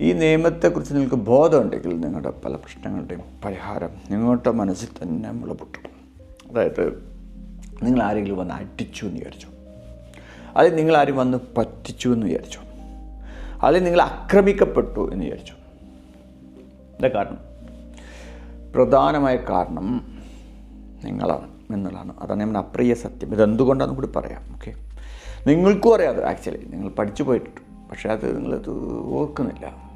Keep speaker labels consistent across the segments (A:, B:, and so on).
A: ഈ നിയമത്തെക്കുറിച്ച് നിങ്ങൾക്ക് ബോധമുണ്ടെങ്കിൽ നിങ്ങളുടെ പല പ്രശ്നങ്ങളുടെയും പരിഹാരം നിങ്ങളുടെ മനസ്സിൽ തന്നെ മുളപൊട്ടും അതായത് നിങ്ങൾ ആരെങ്കിലും വന്ന് അടിച്ചു എന്ന് വിചാരിച്ചു. അല്ലെങ്കിൽ നിങ്ങൾ ആരും വന്ന് പറ്റിച്ചു എന്ന് വിചാരിച്ചു. അല്ലെങ്കിൽ നിങ്ങൾ ആക്രമിക്കപ്പെട്ടു എന്ന് വിചാരിച്ചു. എന്താ കാരണം? പ്രധാനമായ കാരണം നിങ്ങളാണ് എന്നുള്ളതാണ്. അതാണ് നമ്മുടെ അപ്രിയ സത്യം. ഇതെന്തുകൊണ്ടാണെന്ന് കൂടി പറയാം. ഓക്കെ? നിങ്ങൾക്കും അറിയാതെ ആക്ച്വലി നിങ്ങൾ പഠിച്ചു പോയിട്ടുണ്ട്. പക്ഷേ അത് നിങ്ങളത് ഓർക്കുന്നില്ല.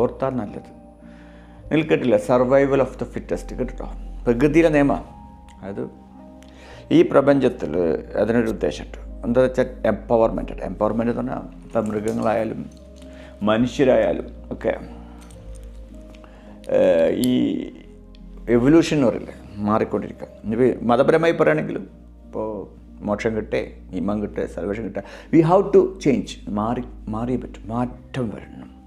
A: ഓർത്താൽ നല്ലത്. നിങ്ങൾ കേട്ടില്ല സർവൈവൽ ഓഫ് ദ ഫിറ്റസ്റ്റ് കേട്ടോ പ്രകൃതിയിലെ നിയമം. അതായത് ഈ പ്രപഞ്ചത്തിൽ അതിനൊരു ഉദ്ദേശമുണ്ട്. എന്താ വെച്ചാൽ എംപവർമെന്റ് എംപവർമെന്റ് എന്ന് പറഞ്ഞാൽ ഇപ്പം മൃഗങ്ങളായാലും മനുഷ്യരായാലും ഒക്കെ ഈ എവല്യൂഷൻ എന്ന് പറയില്ലേ മാറിക്കൊണ്ടിരിക്കുക. ഇനി മതപരമായി പറയുകയാണെങ്കിലും ഇപ്പോൾ മോക്ഷം കിട്ടേ നിയമം കിട്ടേ സർവേഷൻ കിട്ടേ വി ഹാവ് ടു ചേഞ്ച് മാറി മാറിയേ പറ്റും. മാറ്റം വരണം.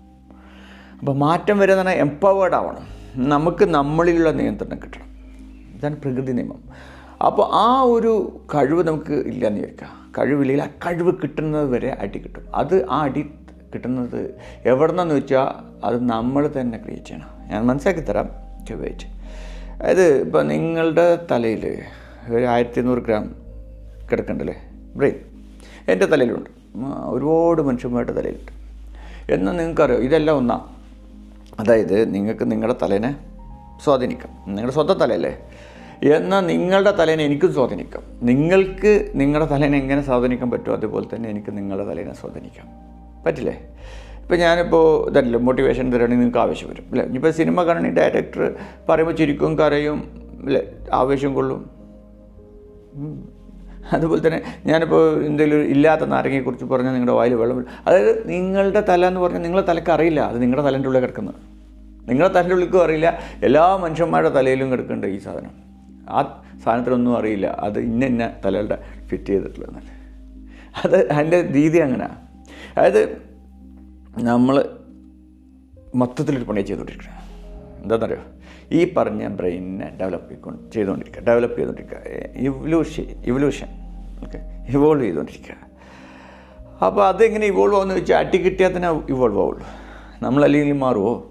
A: അപ്പോൾ മാറ്റം വരുന്ന എംപവേർഡ് ആവണം. നമുക്ക് നമ്മളിലുള്ള നിയന്ത്രണം കിട്ടണം. ഇതാണ് പ്രകൃതി നിയമം. അപ്പോൾ ആ ഒരു കഴിവ് നമുക്ക് ഇല്ലയെന്ന് വിചാരിക്കുക. കഴിവില്ലെങ്കിൽ ആ കഴിവ് കിട്ടുന്നത് വരെ അടി കിട്ടും. അത് ആ അടി കിട്ടുന്നത് എവിടെ നിന്നെന്ന് വെച്ചാൽ അത് നമ്മൾ തന്നെ ക്രിയേറ്റ് ചെയ്യണം. ഞാൻ മനസ്സിലാക്കി തരാം. വെയിറ്റ് അതായത് ഇപ്പോൾ നിങ്ങളുടെ തലയിൽ ഒരു ആയിരത്തി ഇരുന്നൂറ് ഗ്രാം കിടക്കണ്ടല്ലേ? ബ്രെയിൻ എന്റെ തലയിലുണ്ട്. ഒരുപാട് മനുഷ്യന്മാരുടെ തലയിലുണ്ട്. എന്നാൽ നിങ്ങൾക്കറിയോ? ഇതെല്ലാം ഒന്നാണ് അതായത് നിങ്ങൾക്ക് നിങ്ങളുടെ തലേനെ സ്വാധീനിക്കാം. നിങ്ങളുടെ സ്വന്തം തലയല്ലേ? എന്നാൽ നിങ്ങളുടെ തലേനെ എനിക്കും സ്വാധീനിക്കാം. നിങ്ങൾക്ക് നിങ്ങളുടെ തലേനെ എങ്ങനെ സ്വാധീനിക്കാൻ പറ്റുമോ അതുപോലെ തന്നെ എനിക്ക് നിങ്ങളുടെ തലേനെ സ്വാധീനിക്കാം. പറ്റില്ലേ? ഇപ്പോൾ ഞാനിപ്പോൾ ഇതല്ല മോട്ടിവേഷൻ തരണമെങ്കിൽ നിങ്ങൾക്ക് ആവശ്യം വരും അല്ലേ? ഇനിയിപ്പോൾ സിനിമ കാണണമെങ്കിൽ ഡയറക്ടർ പറയുമ്പോൾ ചിരിക്കും കരയും അല്ലേ? ആവേശം കൊള്ളും. അതുപോലെ തന്നെ ഞാനിപ്പോൾ എന്തെങ്കിലും ഇല്ലാത്ത നാരങ്ങയെക്കുറിച്ച് പറഞ്ഞാൽ നിങ്ങളുടെ വായിൽ വെള്ളം അതായത് നിങ്ങളുടെ തല എന്ന് പറഞ്ഞാൽ നിങ്ങളുടെ തലക്ക് അറിയില്ല അത് നിങ്ങളുടെ തലേന്റെ ഉള്ളിൽ കിടക്കുന്നത്. നിങ്ങളുടെ തന്റെ ഉള്ളിക്കും അറിയില്ല. എല്ലാ മനുഷ്യന്മാരുടെ തലയിലും കിടക്കുന്നുണ്ട് ഈ സാധനം. ആ സാധനത്തിനൊന്നും അറിയില്ല. അത് ഇന്ന ഇന്ന തലകളുടെ ഫിറ്റ് ചെയ്തിട്ടുള്ളതെന്നല്ല അത് അതിന്റെ രീതി അങ്ങനെ. അതായത് നമ്മൾ മൊത്തത്തിലൊരു പണി ചെയ്തുകൊണ്ടിരിക്കുന്നത് എന്താണെന്നറിയോ ഈ പറഞ്ഞ ബ്രെയിനിനെ ഡെവലപ്പ് ചെയ്തുകൊണ്ട് ചെയ്തുകൊണ്ടിരിക്കുക. ഡെവലപ്പ് ചെയ്തുകൊണ്ടിരിക്കുക. ഇവല്യൂഷൻ ഇവല്യൂഷൻ ഓക്കെ ഇവോൾവ് ചെയ്തുകൊണ്ടിരിക്കുക. അപ്പോൾ അതെങ്ങനെ ഇവോൾവ് ആവുമെന്ന് വെച്ചാൽ അട്ടി കിട്ടിയാൽ തന്നെ ഇവോൾവ് ആവുള്ളൂ. നമ്മളല്ലെങ്കിൽ മാറുമോ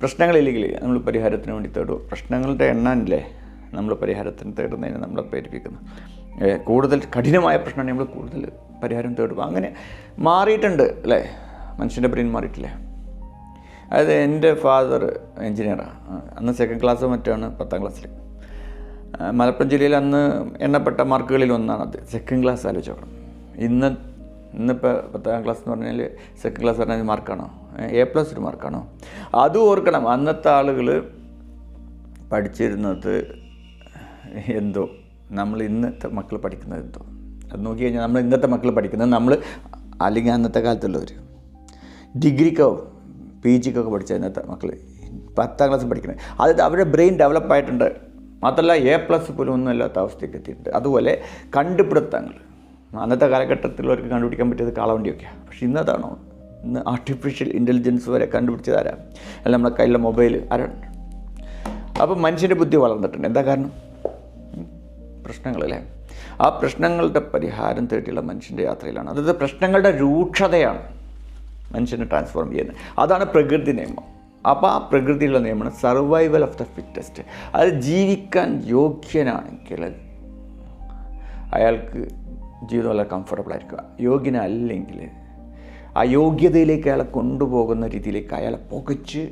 A: പ്രശ്നങ്ങളില്ലെങ്കിൽ നമ്മൾ പരിഹാരത്തിന് വേണ്ടി തേടും. പ്രശ്നങ്ങളുടെ എണ്ണാനില്ലേ നമ്മൾ പരിഹാരത്തിന് തേടുന്നതിന് നമ്മളെ പ്രേരിപ്പിക്കുന്നു കൂടുതൽ കഠിനമായ പ്രശ്നമാണ് നമ്മൾ കൂടുതൽ പരിഹാരം തേടുക. അങ്ങനെ മാറിയിട്ടുണ്ട് അല്ലേ? മനുഷ്യന്റെ ബ്രെയിൻ മാറിയിട്ടില്ലേ? അതായത് എന്റെ ഫാദർ എൻജിനീയറാണ് അന്ന് സെക്കൻഡ് ക്ലാസ് മറ്റാണ് പത്താം ക്ലാസ്സിൽ മലപ്പുറം ജില്ലയിൽ അന്ന് എണ്ണപ്പെട്ട മാർക്കുകളിൽ ഒന്നാണ് അത് സെക്കൻഡ് ക്ലാസ് ആലോചിച്ച് നോക്കണം. ഇന്ന് ഇന്നിപ്പോൾ പത്താം ക്ലാസ് എന്ന് പറഞ്ഞാൽ സെക്കൻഡ് ക്ലാസ് പറഞ്ഞാൽ മാർക്കാണോ എ പ്ലസ് ഒരു മാർക്കാണോ അതും ഓർക്കണം അന്നത്തെ ആളുകൾ പഠിച്ചിരുന്നത് എന്തോ? നമ്മൾ ഇന്നത്തെ മക്കൾ പഠിക്കുന്നത് എന്തോ? അത് നോക്കി കഴിഞ്ഞാൽ നമ്മൾ ഇന്നത്തെ മക്കൾ പഠിക്കുന്നത് നമ്മൾ അല്ലെങ്കിൽ അന്നത്തെ കാലത്തുള്ളവർ ഡിഗ്രിക്കോ പി ജിക്കൊക്കെ പഠിച്ച ഇന്നത്തെ മക്കൾ പത്താം ക്ലാസ് പഠിക്കുന്നത് അതായത് അവരുടെ ബ്രെയിൻ ഡെവലപ്പായിട്ടുണ്ട് മാത്രമല്ല എ പ്ലസ് പോലും ഒന്നും ഇല്ലാത്ത അവസ്ഥയ്ക്ക് എത്തിയിട്ടുണ്ട്. അതുപോലെ കണ്ടുപിടുത്തങ്ങൾ അന്നത്തെ കാലഘട്ടത്തിൽ അവർക്ക് കണ്ടുപിടിക്കാൻ പറ്റിയത് കാളവണ്ടിയൊക്കെയാണ് പക്ഷെ ഇന്നതാണോ? ഇന്ന് ആർട്ടിഫിഷ്യൽ ഇന്റലിജൻസ് വരെ കണ്ടുപിടിച്ചത് ആരാണ് അല്ല നമ്മുടെ കയ്യിലെ മൊബൈൽ ആരാണ്? അപ്പോൾ മനുഷ്യന്റെ ബുദ്ധി വളർന്നിട്ടുണ്ട്. എന്താ കാരണം. പ്രശ്നങ്ങളല്ലേ ആ പ്രശ്നങ്ങളുടെ പരിഹാരം തേടിയുള്ള മനുഷ്യന്റെ യാത്രയിലാണ്. അതായത് പ്രശ്നങ്ങളുടെ രൂക്ഷതയാണ് മനുഷ്യനെ ട്രാൻസ്ഫോം ചെയ്യുന്നത്. അതാണ് പ്രകൃതി നിയമം. അപ്പോൾ ആ പ്രകൃതിയുള്ള നിയമമാണ് സർവൈവൽ ഓഫ് ദ ഫിറ്റസ്റ്റ് അത് ജീവിക്കാൻ യോഗ്യനാണെങ്കിൽ അയാൾക്ക് ജീവിതം വളരെ കംഫർട്ടബിൾ ആയിരിക്കുക. യോഗ്യനല്ലെങ്കിൽ ആ യോഗ്യതയിലേക്ക് അയാളെ കൊണ്ടുപോകുന്ന രീതിയിലേക്ക് അയാളെ പുകച്ച്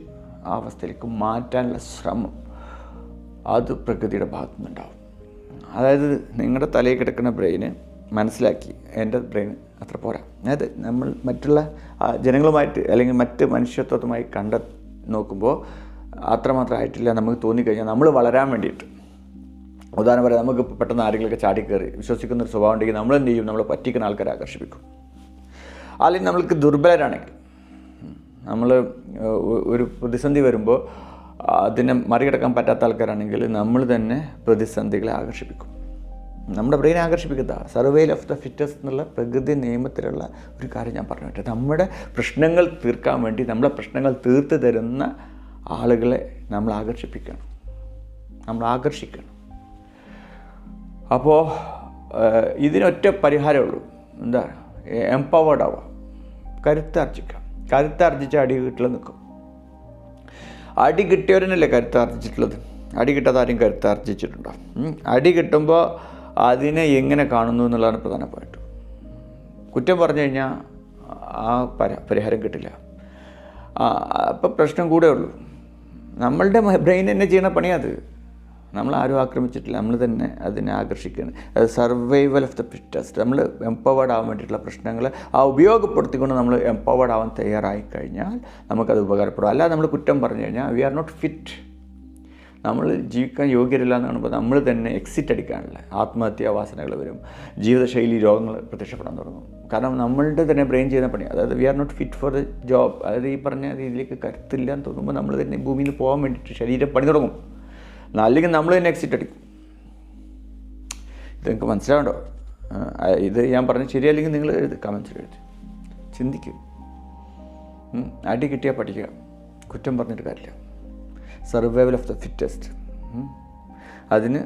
A: ആ അവസ്ഥയിലേക്ക് മാറ്റാനുള്ള ശ്രമം അത് പ്രകൃതിയുടെ ഭാഗത്തു നിന്നുണ്ടാവും. അതായത് നിങ്ങളുടെ തലയിൽ കിടക്കുന്ന ബ്രെയിന് മനസ്സിലാക്കി എന്റെ ബ്രെയിൻ അത്ര പോരാ. അതായത് നമ്മൾ മറ്റുള്ള ജനങ്ങളുമായിട്ട് അല്ലെങ്കിൽ മറ്റ് മനുഷ്യത്വത്തുമായി കണ്ട നോക്കുമ്പോൾ അത്രമാത്രമായിട്ടില്ല നമുക്ക് തോന്നിക്കഴിഞ്ഞാൽ നമ്മൾ വളരാൻ വേണ്ടിയിട്ട് ഉദാഹരണം പറയാം നമുക്ക് പെട്ടെന്ന് ആരെങ്കിലുമൊക്കെ ചാടിക്കയറി വിശ്വസിക്കുന്ന ഒരു സ്വഭാവം ഉണ്ടെങ്കിൽ നമ്മൾ എന്ത് ചെയ്യും? നമ്മളെ പറ്റിക്കുന്ന ആൾക്കാരെ ആകർഷിപ്പിക്കും. അല്ലെങ്കിൽ നമ്മൾക്ക് ദുർബലരാണെങ്കിൽ നമ്മൾ ഒരു പ്രതിസന്ധി വരുമ്പോൾ അതിനെ മറികടക്കാൻ പറ്റാത്ത ആൾക്കാരാണെങ്കിൽ നമ്മൾ തന്നെ പ്രതിസന്ധികളെ ആകർഷിപ്പിക്കും. നമ്മുടെ ബ്രെയിൻ ആകർഷിപ്പിക്കുന്ന സർവൈൽ ഓഫ് ദ ഫിറ്റസ് എന്നുള്ള പ്രകൃതി നിയമത്തിലുള്ള ഒരു കാര്യം ഞാൻ പറഞ്ഞു പറ്റും നമ്മുടെ പ്രശ്നങ്ങൾ തീർക്കാൻ വേണ്ടി നമ്മളെ പ്രശ്നങ്ങൾ തീർത്ത് തരുന്ന ആളുകളെ നമ്മൾ ആകർഷിപ്പിക്കണം. നമ്മൾ ആകർഷിക്കണം. അപ്പോൾ ഇതിനൊറ്റ പരിഹാരമേ ഉള്ളൂ എന്താ എംപവേർഡ് ആവാം കരുത്താർജിക്കാം കരുത്താർജിച്ച് അടി വീട്ടിൽ നിൽക്കും. അടി കിട്ടിയവരനല്ലേ കരുത്താർജിച്ചിട്ടുള്ളത്? അടി കിട്ടാതെ ആരും കരുത്താർജിച്ചിട്ടുണ്ടോ? അടി കിട്ടുമ്പോൾ അതിനെ എങ്ങനെ കാണുന്നു എന്നുള്ളതാണ് പ്രധാനമായിട്ട് കുറ്റം പറഞ്ഞു കഴിഞ്ഞാൽ ആ പര പരിഹാരം കിട്ടില്ല. അപ്പോൾ പ്രശ്നം കൂടെ ഉള്ളൂ. നമ്മളുടെ ബ്രെയിൻ തന്നെ ചെയ്യണ പണിയത് നമ്മൾ ആരും ആക്രമിച്ചിട്ടില്ല. നമ്മൾ തന്നെ അതിനെ ആകർഷിക്കുകയാണ്. അത് സർവൈവൽ ഓഫ് ദ ഫിറ്റസ്റ്റ് നമ്മൾ എംപവേർഡ് ആവാൻ വേണ്ടിയിട്ടുള്ള പ്രശ്നങ്ങൾ ആ ഉപയോഗപ്പെടുത്തിക്കൊണ്ട് നമ്മൾ എംപവേർഡ് ആവാൻ തയ്യാറായി കഴിഞ്ഞാൽ നമുക്കത് ഉപകാരപ്പെടും. അല്ലാതെ നമ്മൾ കുറ്റം പറഞ്ഞു കഴിഞ്ഞാൽ വി ആർ നോട്ട് ഫിറ്റ് നമ്മൾ ജീവിക്കാൻ യോഗ്യരല്ല എന്ന് കാണുമ്പോൾ നമ്മൾ തന്നെ എക്സിറ്റ് അടിക്കാനുള്ള ആത്മഹത്യാ വാസനകൾ വരും. ജീവിതശൈലി രോഗങ്ങൾ പ്രത്യക്ഷപ്പെടാൻ തുടങ്ങും. കാരണം നമ്മളുടെ തന്നെ ബ്രെയിൻ ചെയ്യുന്ന പണി. അതായത് we are not fit for the job അതായത് ഈ പറഞ്ഞ രീതിയിലേക്ക് കരുത്തില്ല എന്ന് തോന്നുമ്പോൾ നമ്മൾ തന്നെ ഭൂമിയിൽ പോകാൻ വേണ്ടിയിട്ട് ശരീരം പണി തുടങ്ങും. അല്ലെങ്കിൽ നമ്മൾ തന്നെ എക്സിറ്റ് അടിക്കും ഇത് നിങ്ങൾക്ക് മനസ്സിലാവണ്ടോ? ഇത് ഞാൻ പറഞ്ഞു ശരിയല്ലെങ്കിൽ നിങ്ങൾ എഴുതി കമൻസിൽ എഴുതി. ചിന്തിക്കും. അടി കിട്ടിയാൽ പഠിക്കുക കുറ്റം പറഞ്ഞിട്ട് കാര്യമില്ല. സർവൈവൽ ഓഫ് ദ ഫിറ്റസ്റ്റ് അതിന്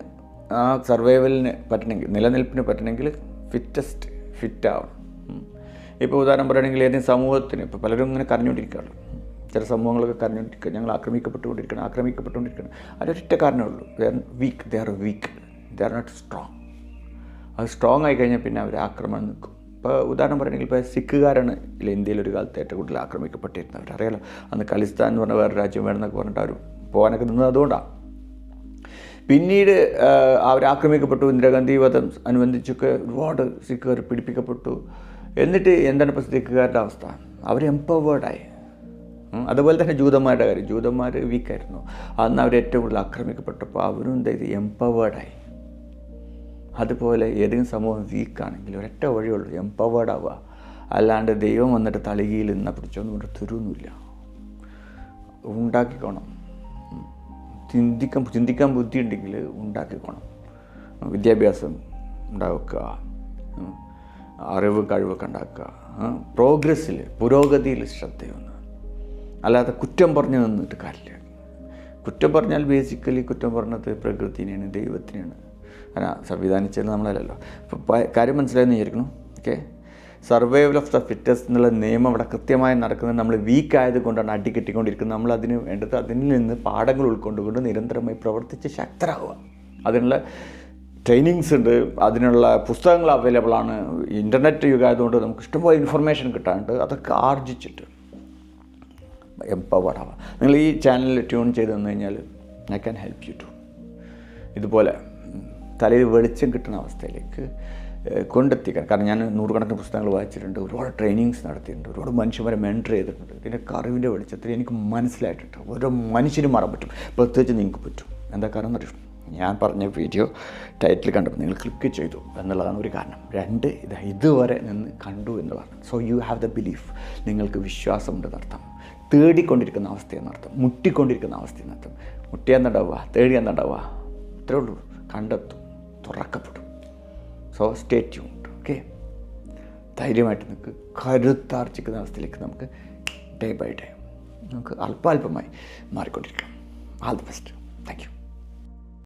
A: ആ സർവൈവലിന് പറ്റണമെങ്കിൽ നിലനിൽപ്പിന് പറ്റണമെങ്കിൽ ഫിറ്റസ്റ്റ് ഫിറ്റാവണം ഇപ്പോൾ ഉദാഹരണം പറയുകയാണെങ്കിൽ ഏതെങ്കിലും സമൂഹത്തിന് ഇപ്പോൾ പലരും ഇങ്ങനെ കരഞ്ഞുകൊണ്ടിരിക്കുകയാണ് ചില സമൂഹങ്ങളൊക്കെ കരഞ്ഞുകൊണ്ടിരിക്കുക ഞങ്ങൾ ആക്രമിക്കപ്പെട്ടുകൊണ്ടിരിക്കണം ആക്രമിക്കപ്പെട്ടുകൊണ്ടിരിക്കണം. അതൊരൊറ്റ കാരണമേ ഉള്ളൂ they are weak they are weak they are not strong അത് സ്ട്രോങ് ആയി കഴിഞ്ഞാൽ പിന്നെ അവർ ആക്രമണം നിൽക്കും ഇപ്പോൾ ഉദാഹരണം പറയുകയാണെങ്കിൽ ഇപ്പോൾ സിഖുകാരാണ് ഇന്ത്യയിൽ ഒരു കാലത്ത് ഏറ്റവും കൂടുതൽ ആക്രമിക്കപ്പെട്ടിരുന്നവർ അറിയാലോ അന്ന് ഖലിസ്ഥാൻ എന്ന് പറഞ്ഞ വേറെ രാജ്യം വേണമെന്നൊക്കെ പറഞ്ഞിട്ട് അവർ പോകാനൊക്കെ നിന്നത് അതുകൊണ്ടാണ് പിന്നീട് അവർ ആക്രമിക്കപ്പെട്ടു. ഇന്ദിരാഗാന്ധി വധം അനുബന്ധിച്ചൊക്കെ ഒരുപാട് സിഖുകാർ പിടിപ്പിക്കപ്പെട്ടു എന്നിട്ട് എന്താണ് ഇപ്പോൾ സിഖുകാരുടെ അവസ്ഥ? അവർ എംപവേർഡായി അതുപോലെ തന്നെ ജൂതന്മാരുടെ കാര്യം. ജൂതന്മാർ വീക്കായിരുന്നു. അന്ന് അവർ ഏറ്റവും കൂടുതൽ ആക്രമിക്കപ്പെട്ടപ്പോൾ അവരും എന്താ ചെയ്ത്? എംപവേർഡായി അതുപോലെ ഏതെങ്കിലും സമൂഹം വീക്കാണെങ്കിൽ ഒരൊറ്റ വഴിയുള്ളൂ എംപവേർഡ് ആവുക. അല്ലാണ്ട് ദൈവം വന്നിട്ട് തളികയിൽ നിന്ന പിടിച്ചൊന്നും ഇവിടെ തരുന്നില്ല ഉണ്ടാക്കിക്കോണം. ചിന്തിക്കാൻ ചിന്തിക്കാൻ ബുദ്ധി ഉണ്ടെങ്കിൽ ഉണ്ടാക്കിക്കോണം. വിദ്യാഭ്യാസം ഉണ്ടാക്കുക. അറിവ് കഴിവൊക്കെ ഉണ്ടാക്കുക. പ്രോഗ്രസ്സിൽ പുരോഗതിയിൽ ശ്രദ്ധയൊന്ന് അല്ലാതെ കുറ്റം പറഞ്ഞു നിന്നിട്ട് കാര്യമില്ല. കുറ്റം പറഞ്ഞാൽ ബേസിക്കലി കുറ്റം പറഞ്ഞത് പ്രകൃതിനെയാണ് ദൈവത്തിനെയാണ്. അല്ല സംവിധാനിച്ചത് നമ്മളല്ലല്ലോ. അപ്പോൾ കാര്യം മനസ്സിലായെന്ന് വിചാരിക്കണം okay survival of the fittest എന്നുള്ള നിയമം അവിടെ കൃത്യമായി നടക്കുന്നത് നമ്മൾ വീക്ക് ആയതുകൊണ്ടാണ് അടി കെട്ടിക്കൊണ്ടിരിക്കുന്നത്. നമ്മൾ അതിന് വേണ്ടത് അതിൽ നിന്ന് പാഠങ്ങൾ ഉൾക്കൊണ്ടുകൊണ്ട് നിരന്തരമായി പ്രവർത്തിച്ച് ശക്തരാകുക അതിനുള്ള ട്രെയിനിങ്സ് ഉണ്ട് അതിനുള്ള പുസ്തകങ്ങൾ അവൈലബിൾ ആണ്. ഇന്റർനെറ്റ് യുഗമായതുകൊണ്ട് നമുക്ക് ഇഷ്ടംപോലെ ഇൻഫർമേഷൻ കിട്ടാനുണ്ട്. അതൊക്കെ ആർജിച്ചിട്ട്. എംപവേർഡ് ആവാം. നിങ്ങൾ ഈ ചാനൽ ട്യൂൺ ചെയ്ത് തന്നു കഴിഞ്ഞാൽ I can help you to ഇതുപോലെ തലയിൽ വെളിച്ചം കിട്ടുന്ന അവസ്ഥയിലേക്ക് കൊണ്ടെത്തിക്കാൻ. കാരണം ഞാൻ നൂറുകണക്കിന് പുസ്തകങ്ങൾ വായിച്ചിട്ടുണ്ട് ഒരുപാട് ട്രെയിനിങ്സ് നടത്തിയിട്ടുണ്ട് ഒരുപാട് മനുഷ്യന്മാരെ മെന്റർ ചെയ്തിട്ടുണ്ട്. ഇതിന്റെ അറിവിന്റെ വെളിച്ചത്തിൽ എനിക്ക് മനസ്സിലായിട്ടുണ്ട്. ഓരോ മനുഷ്യനും മാറാൻ പറ്റും. പ്രത്യേകിച്ച് നിങ്ങൾക്ക് പറ്റും. എന്താ കാരണം എന്നറിയും ഞാൻ പറഞ്ഞ വീഡിയോ ടൈറ്റിൽ കണ്ടപ്പോൾ നിങ്ങൾ ക്ലിക്ക് ചെയ്തു എന്നുള്ളതാണ് ഒരു കാരണം. രണ്ട് ഇത് ഇതുവരെ നിന്ന് കണ്ടു എന്നുള്ളതാണ്. So you have the belief നിങ്ങൾക്ക് വിശ്വാസമുണ്ട് എന്നർത്ഥം തേടിക്കൊണ്ടിരിക്കുന്ന അവസ്ഥയെന്ന് അർത്ഥം. മുട്ടിക്കൊണ്ടിരിക്കുന്ന അവസ്ഥയെന്ന് അർത്ഥം. മുട്ടി എന്നുണ്ടാവുക തേടി എന്നുണ്ടാവുക അത്രേ ഉള്ളൂ. കണ്ടെത്തും തുറക്കപ്പെടും. സോ സ്റ്റേ ഉണ്ട് ഓക്കെ ധൈര്യമായിട്ട് നമുക്ക് കരുത്താർജിക്കുന്ന അവസ്ഥയിലേക്ക് നമുക്ക് ഡേ ബൈ ഡേ നമുക്ക് അല്പാൽപമായി മാറിക്കൊണ്ടിരിക്കാം. All the best thank you